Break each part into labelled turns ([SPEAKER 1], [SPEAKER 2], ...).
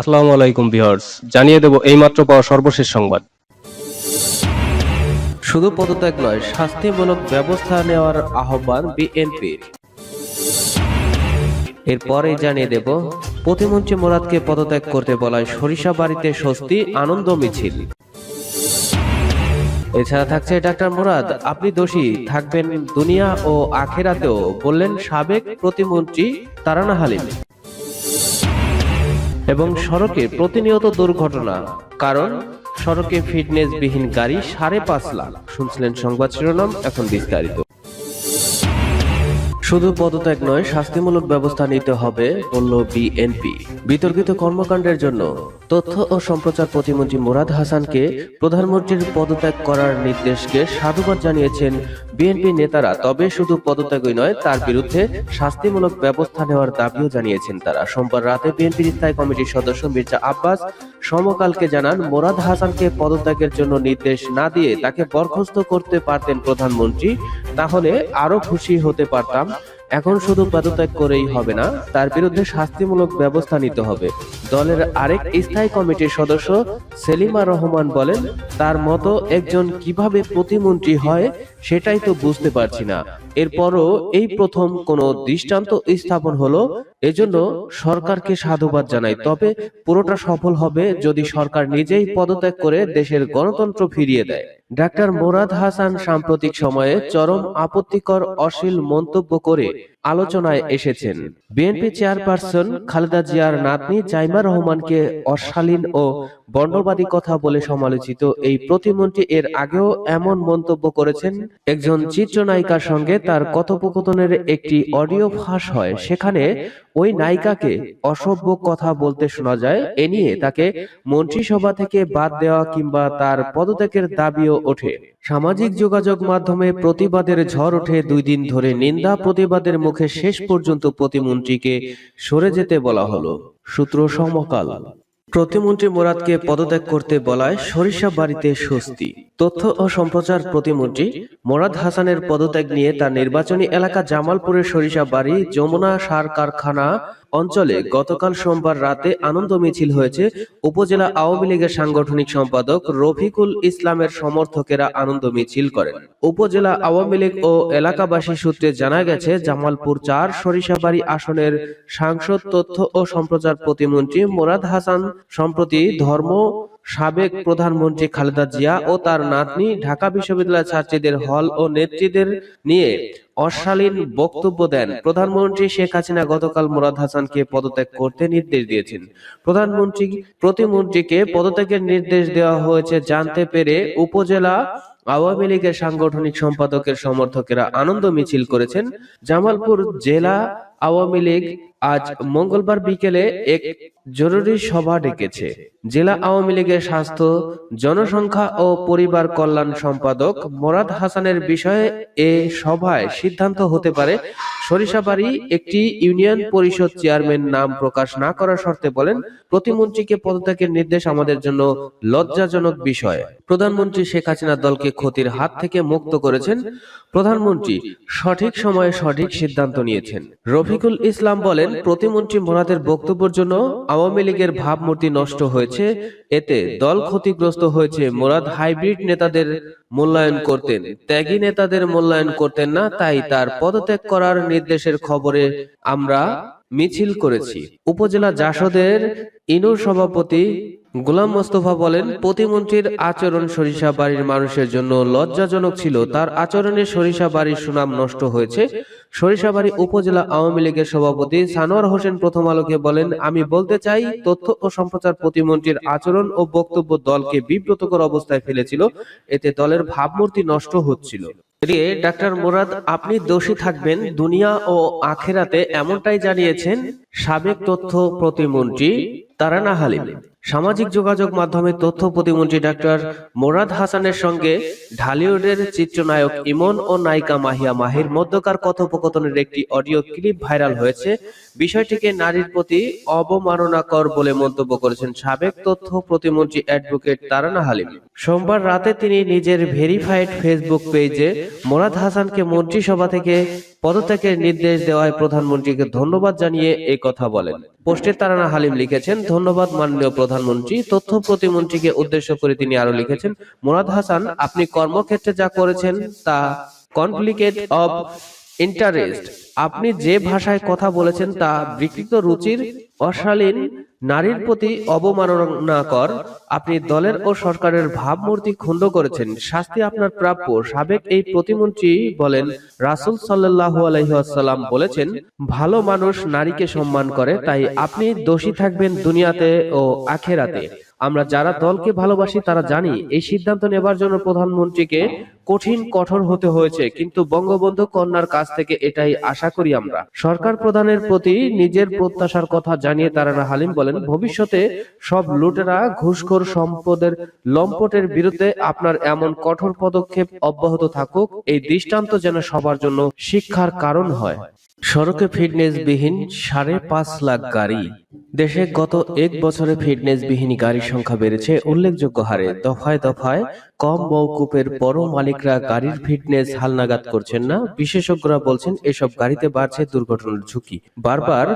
[SPEAKER 1] আসসালামু আলাইকুম ভিউয়ার্স, জানিয়ে দেব এইমাত্র পাওয়া সর্বশেষ সংবাদ।
[SPEAKER 2] শুধু পদত্যাগ নয়, শাস্তিমূলক ব্যবস্থা নেওয়ার আহ্বান বিএনপির। এরপরে জানিয়ে দেব, প্রতিমন্ত্রী মোরাদকে পদত্যাগ করতে বলায় সরিষা বাড়িতে স্বস্তি, আনন্দ, মিছিল। এছাড়া থাকছে ডাক্তার মুরাদ, আপনি দোষী, থাকবেন দুনিয়া ও আখেরাতেও, বললেন সাবেক প্রতিমন্ত্রী তারানা হালিম। এবং সড়কে প্রতিনিয়ত দুর্ঘটনা। কারণ, সড়কে ফিটনেস বিহীন গাড়ি সাড়ে পাঁচ লাখ। শুনছিলেন সংবাদ শিরোনাম, এখন বিস্তারিত। শুধু পদত্যাগ নয়, শাস্তিমূলক ব্যবস্থা নিতে হবে, বলল বিএনপি। বিতর্কিত কর্মকাণ্ডের জন্য তথ্য ও সম্প্রচার প্রতিমন্ত্রী মুরাদ হাসানকে প্রধানমন্ত্রীর পদত্যাগ করার নির্দেশকে সাধুবাদ জানিয়েছেন বিএনপি নেতারা তবে শুধু পদত্যাগই নয়, তার বিরুদ্ধে শাস্তিমূলক ব্যবস্থা নেওয়ার দাবিও জানিয়েছেন তারা। সোমবার রাতে বিএনপির স্থায়ী কমিটির সদস্য মির্জা আব্বাস সমকালকে জানান, মোরাদ হাসানকে পদত্যাগের জন্য নির্দেশ না দিয়ে তাকে বরখাস্ত করতে পারতেন প্রধানমন্ত্রী, তাহলে আরও খুশি হতে পারতাম। এখন শুধু পদত্যাগ করেই হবে না, তার বিরুদ্ধে শাস্তিমূলক ব্যবস্থা নিতে হবে। দলের আরেক স্থায়ী কমিটির সদস্য সেলিমা রহমান বলেন, তার মতো একজন কীভাবে প্রতিমন্ত্রী হয় সেটাই তো বুঝতে পারছি না। এরপরও এই প্রথম কোনো দৃষ্টান্ত স্থাপন হলো এজন্য সরকারকে সাধুবাদ জানাই। তবে পুরোটা সফল হবে যদি সরকার নিজেই পদত্যাগ করে দেশের গণতন্ত্র ফিরিয়ে দেয়। ডাক্তার মোরাদ হাসান সাম্প্রতিক সময়ে চরম আপত্তিকর অশ্লীল মন্তব্য করে আলোচনায় এসেছেন। বিএনপি চেয়ারপারসন খালেদা জিয়ার নাতনি জাইমা রহমানকে অশালীন ও বর্ণবাদী কথা বলে সমালোচিত। এই প্রতিমন্ত্রী এর আগেও এমন মন্তব্য করেছেন একজন চিত্রনায়িকার সঙ্গে তার কথোপকথনের একটি অডিও ফাঁস হয়। সেখানে ওই নায়িকাকে অসভ্য কথা বলতে শোনা যায়। এ নিয়ে তাকে মন্ত্রিসভা থেকে বাদ দেওয়া কিংবা তার পদত্যাগের দাবিও ওঠে। সামাজিক যোগাযোগ মাধ্যমে প্রতিবাদের ঝড় ওঠে দুই দিন ধরে নিন্দা প্রতিবাদের মুখে শেষ পর্যন্ত প্রতিমন্ত্রীকে সরে যেতে বলা হলো। সূত্র সমকাল প্রতিমন্ত্রী মোরাদকে পদত্যাগ করতে বলায় সরিষা বাড়িতে স্বস্তি। তথ্য ও সম্প্রচার প্রতিমন্ত্রী মোরাদ হাসানের পদত্যাগ নিয়ে তার নির্বাচনী এলাকা জামালপুরের সরিষা বাড়ি যমুনা সার কারখানা অঞ্চলে গতকাল সোমবার রাতে আনন্দ মিছিল হয়েছে উপজেলা আওয়ামী লীগের সাংগঠনিক সম্পাদক রফিকুল ইসলামের সমর্থকেরা আনন্দ মিছিল করেন। উপজেলা আওয়ামী লীগ ও এলাকাবাসী সূত্রে জানা গেছে জামালপুর চার সরিষাবাড়ি আসনের সাংসদ তথ্য ও সম্প্রচার প্রতিমন্ত্রী মোরাদ হাসান সম্প্রতি ধর্ম সাবেক প্রধানমন্ত্রী খালেদা জিয়া ও তার নাতনি ঢাকা বিশ্ববিদ্যালয়ের ছাত্রীদের হল ও নেত্রীদের নিয়ে অশালীন বক্তব্য দেন। প্রধানমন্ত্রী শেখ হাসিনা গতকাল মুরাদ হাসানকে পদত্যাগ করতে নির্দেশ দিয়েছেন। প্রধানমন্ত্রী প্রতিমন্ত্রীকে পদত্যাগের নির্দেশ দেওয়া হয়েছে জানতে পেরে উপজেলা আওয়ামী লীগের সাংগঠনিক সম্পাদকের সমর্থকেরা আনন্দ মিছিল করেছেন। জামালপুর জেলা আওয়ামী লীগ আজ মঙ্গলবার বিকেলে এক জরুরি সভা ডেকেছে। জেলা আওয়ামী লীগের স্বাস্থ্য জনসংখ্যা ও পরিবার কল্যাণ সম্পাদক মোরাদ হাসানের বিষয়ে এ সভায় সিদ্ধান্ত হতে পারে। সরিষাবাড়ি একটি ইউনিয়ন পরিষদ চেয়ারম্যান নাম প্রকাশ না করার শর্তে বলেন প্রতিমন্ত্রীকে পদত্যাগের নির্দেশ আমাদের জন্য লজ্জাজনক বিষয়। প্রধানমন্ত্রী শেখ হাসিনা দলকে ক্ষতির হাত থেকে মুক্ত করেছেন। প্রধানমন্ত্রী সঠিক সময়ে সঠিক সিদ্ধান্ত নিয়েছেন। রফিকুল ইসলাম বলেন প্রতিমন্ত্রী মোরাদের বক্তব্যের জন্য আওয়ামী লীগের ভাবমূর্তি নষ্ট হয়েছে, এতে দল ক্ষতিগ্রস্ত হয়েছে, মোরাদ হাইব্রিড নেতাদের মূল্যায়ন করতেন, ত্যাগী নেতাদের মূল্যায়ন করতেন না, তাই তার পদত্যাগ করার নির্দেশের খবরে আমরা মিছিল করেছি। উপজেলা জাসদের ইনুর সভাপতি গোলাম মোস্তফা বলেন, প্রতিমন্ত্রীর আচরণ সরিষা বাড়ির মানুষের জন্য লজ্জাজনক ছিল। তার আচরণে সরিষা বাড়ির সুনাম নষ্ট হয়েছে। সরিষাবাড়ি উপজেলা আওয়ামী লীগের সভাপতি সানোয়ার হোসেন প্রথম আলোকে বলেন, আমি বলতে চাই, তথ্য ও সম্প্রচার প্রতিমন্ত্রীর আচরণ ও বক্তব্য দলকে বিব্রতকর অবস্থায় ফেলেছিল। এতে দলের ভাবমূর্তি নষ্ট হচ্ছিল। এদিকে, ডাক্তার মুরাদ, আপনি দোষী থাকবেন। দুনিয়া ও আখেরাতে এমনটাই জানিয়েছেন সাবেক তথ্য প্রতিমন্ত্রী তারানা হালিম। সামাজিক যোগাযোগ মাধ্যমে তথ্য প্রতিমন্ত্রী ডাক্তার মোরাদ হাসানের সঙ্গে ঢালিউডের চিত্রনায়ক ইমন ও নায়িকা মাহিয়া মাহির মধ্যকার কথোপকথনের একটি অডিও ক্লিপ ভাইরাল হয়েছে। বিষয়টিকে নারীর প্রতি অবমাননাকর বলে মন্তব্য করেছেন সাবেক তথ্য প্রতিমন্ত্রী অ্যাডভোকেট তারানা হালিম। সোমবার রাতে তিনি নিজের ভেরিফাইড ফেসবুক পেজে মোরাদ হাসানকে মন্ত্রিসভা থেকে পদত্যাগের নির্দেশ দেওয়ায় প্রধানমন্ত্রীকে ধন্যবাদ জানিয়ে এই কথা বলেন। পোস্টে তারানা হালিম লিখেছেন ধন্যবাদ মাননীয় প্রধানমন্ত্রী, তথ্য প্রতিমন্ত্রীকে উদ্দেশ্য করে তিনি আরও লিখেছেন, মুরাদ হাসান, আপনি কর্মক্ষেত্রে যা করেছেন তা কনফ্লিকেট অব ইন্টারেস্ট। আপনি যে ভাষায় কথা বলেছেন তা বিকৃত রুচির অশালীন, নারীর প্রতি অবমাননাকর, আপনি দলের ও সরকারের ভাবমূর্তি ক্ষুণ্ণ করেছেন। শাস্তি আপনার প্রাপ্য, সাবেক এই প্রতিমন্ত্রী বলেন, রাসূল সাল্লাল্লাহু আলাইহি ওয়াসাল্লাম বলেছেন, ভালো মানুষ নারীকে সম্মান করে, তাই আপনি দোষী থাকবেন দুনিয়াতে ও আখেরাতে। আমরা যারা দলকে ভালোবাসি, তারা জানি, এই সিদ্ধান্ত নেবার জন্য প্রধানমন্ত্রীকে কঠিন, কঠোর হতে হয়েছে, কিন্তু বঙ্গবন্ধু কন্যার কাছ থেকে এটাই আশা করি আমরা। সরকার প্রধানের প্রতি নিজের প্রত্যাশার কথা জানিয়ে তারানা হালিম বলেন, ভবিষ্যতে সব লুটেরা ঘুষখোর সম্পদের লম্পটের বিরুদ্ধে আপনার এমন কঠোর পদক্ষেপ অব্যাহত থাকুক। এই দৃষ্টান্ত যেন সবার জন্য শিক্ষার কারণ হয়। সড়কে ফিটনেস বিহীন সাড়ে পাঁচ লাখ গাড়ি দেশে গত এক বছরে ফিটনেস বিহীন গাড়ির সংখ্যা বেড়েছে উল্লেখযোগ্য হারে। দফায় দফায় কম মৌকুপের বড় মালিকরা গাড়ির ফিটনেস হালনাগাদ করছেন না। বিশেষজ্ঞরা বলছেন এসব গাড়িতে বাড়ছে দুর্ঘটনার ঝুঁকি। বারবার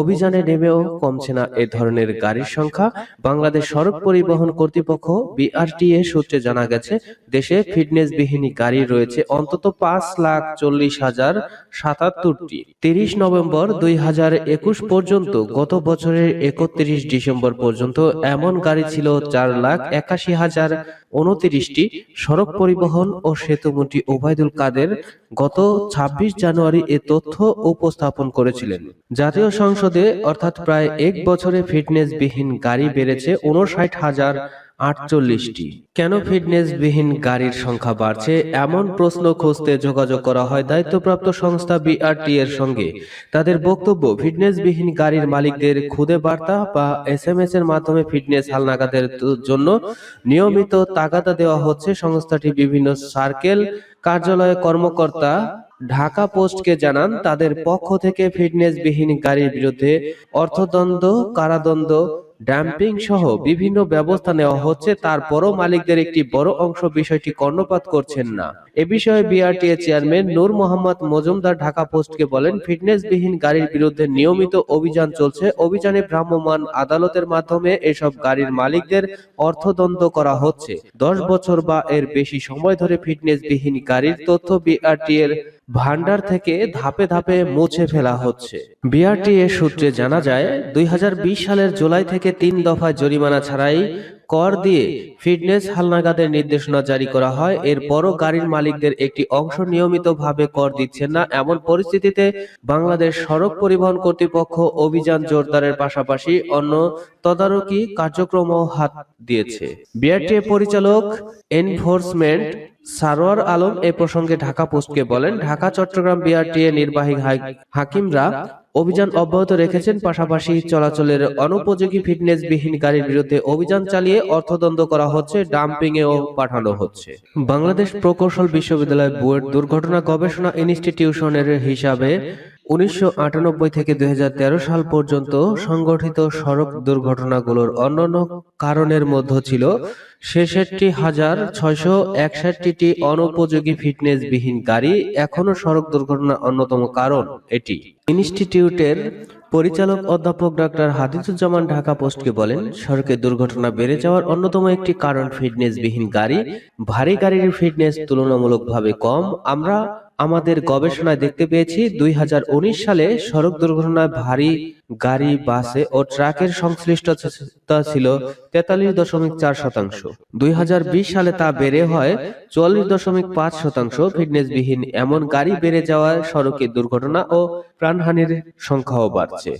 [SPEAKER 2] অভিযানে নেমেও কমছে না এ ধরনের গাড়ির সংখ্যা। বাংলাদেশ সড়ক পরিবহন কর্তৃপক্ষ, বিআরটিএ সূত্রে জানা গেছে, দেশে ফিটনেস বিহীন গাড়ি রয়েছে অন্তত পাঁচ লাখ চল্লিশ হাজার সাতাত্তরটি। তিরিশ নভেম্বর দুই হাজার একুশ পর্যন্ত গত বছরের একত্রিশ ডিসেম্বর পর্যন্ত এমন গাড়ি ছিল চার লাখ একাশি হাজার উনত্রিশটি সড়ক পরিবহন ও সেতুমন্ত্রী ওবায়দুল কাদের গত ছাব্বিশ জানুয়ারি এ তথ্য উপস্থাপন করেছিলেন। জাতীয় সংসদে অর্থাৎ প্রায় এক বছরে ফিটনেসবিহীন গাড়ি বেড়েছে উনষাট হাজার আটচল্লিশটি। কেন ফিটনেস বিহীন গাড়ির সংখ্যা বাড়ছে? এমন প্রশ্ন খুঁজতে যোগাযোগ করা হয় দায়িত্বপ্রাপ্ত সংস্থা বিআরটি এর সঙ্গে। তাদের বক্তব্য ফিটনেস বিহীন গাড়ির মালিকদের খুদে বার্তা বা এস এম এস এর মাধ্যমে ফিটনেস হালনাগাদের জন্য নিয়মিত তাগাদা দেওয়া হচ্ছে সংস্থাটি বিভিন্ন সার্কেল কার্যালয়ে কর্মকর্তা ঢাকা পোস্টকে জানান, তাদের পক্ষ থেকে ফিটনেস বিহীন গাড়ির বিরুদ্ধে অর্থদণ্ড, কারাদণ্ড ড্যাম্পিং সহ বিভিন্ন ব্যবস্থা নেওয়া হচ্ছে তারপরও মালিকদের একটি বড় অংশ বিষয়টি কর্ণপাত করছেন না। এ বিষয়ে বিআরটিএ চেয়ারম্যান নূর মোহাম্মদ মজুমদার ঢাকা পোস্টকে বলেন ফিটনেস বিহীন গাড়ির বিরুদ্ধে নিয়মিত অভিযান চলছে। অভিযানে ভ্রাম্যমাণ আদালতের মাধ্যমে এসব গাড়ির মালিকদের অর্থদণ্ড করা হচ্ছে। দশ বছর বা এর বেশি সময় ধরে ফিটনেস বিহীন গাড়ির তথ্য বিআরটি এর ভান্ডার থেকে ধাপে ধাপে মুছে ফেলা হচ্ছে। বিআরটিএ সূত্রে জানা যায়, দুই হাজার বিশ সালের জুলাই থেকে তিন দফায় জরিমানা ছাড়াই কর দিয়ে ফিটনেস হালনাগাদের নির্দেশনা জারি করা হয়। এরপরও গাড়ির মালিকদের একটি অংশ নিয়মিতভাবে কর দিচ্ছেন না। এমন পরিস্থিতিতে বাংলাদেশ সড়ক পরিবহন কর্তৃপক্ষ অভিযান জোরদারের পাশাপাশি অন্য তদারকি কার্যক্রমও হাত দিয়েছে। বিআরটিএ পরিচালক এনফোর্সমেন্ট সারোয়ার আলম এ প্রসঙ্গে ঢাকা পোস্টকে বলেন ঢাকা চট্টগ্রাম বিআরটিএ নির্বাহী হাকিমরা অভিযান অব্যাহত রেখেছেন, পাশাপাশি চলাচলের অনুপযোগী ফিটনেস বিহীন গাড়ির বিরুদ্ধে অভিযান চালিয়ে অর্থদণ্ড করা হচ্ছে ডাম্পিং এও পাঠানো হচ্ছে। বাংলাদেশ প্রকৌশল বিশ্ববিদ্যালয় বুয়েট দুর্ঘটনা গবেষণা ইনস্টিটিউশনের হিসাবে উনিশশো আটানব্বই থেকে দুই সাল পর্যন্ত সংগঠিত সড়ক দুর্ঘটনাগুলোর অন্যান্য কারণের মধ্যে ছিল ছেষট্টি হাজার ছয়শো একষট্টিটি অনুপযোগী ফিটনেস বিহীন গাড়ি এখনও সড়ক দুর্ঘটনার অন্যতম কারণ এটি। ইনস্টিটিউটের পরিচালক অধ্যাপক ডাক্তার হাদিসুজ্জামান ঢাকা পোস্টকে বলেন, সড়কে দুর্ঘটনা বেড়ে যাওয়ার অন্যতম একটি কারণ ফিটনেস বিহীন গাড়ি, ভারী গাড়ির ফিটনেস তুলনামূলকভাবে কম। আমরা আমাদের গবেষণায় দেখতে পেয়েছি দুই হাজার উনিশ সালে সড়ক দুর্ঘটনায় ভারী গাড়ি বাসে ও ট্রাকের সংশ্লিষ্টতা ছিল তেতাল্লিশ দশমিক চার শতাংশ। দুই হাজার বিশ সালে তা বেড়ে হয় চুয়াল্লিশ দশমিক পাঁচ শতাংশ। ফিটনেসবিহীন এমন গাড়ি বেড়ে যাওয়ায় সড়কে দুর্ঘটনা ও প্রাণহানির সংখ্যাও বাড়ছে।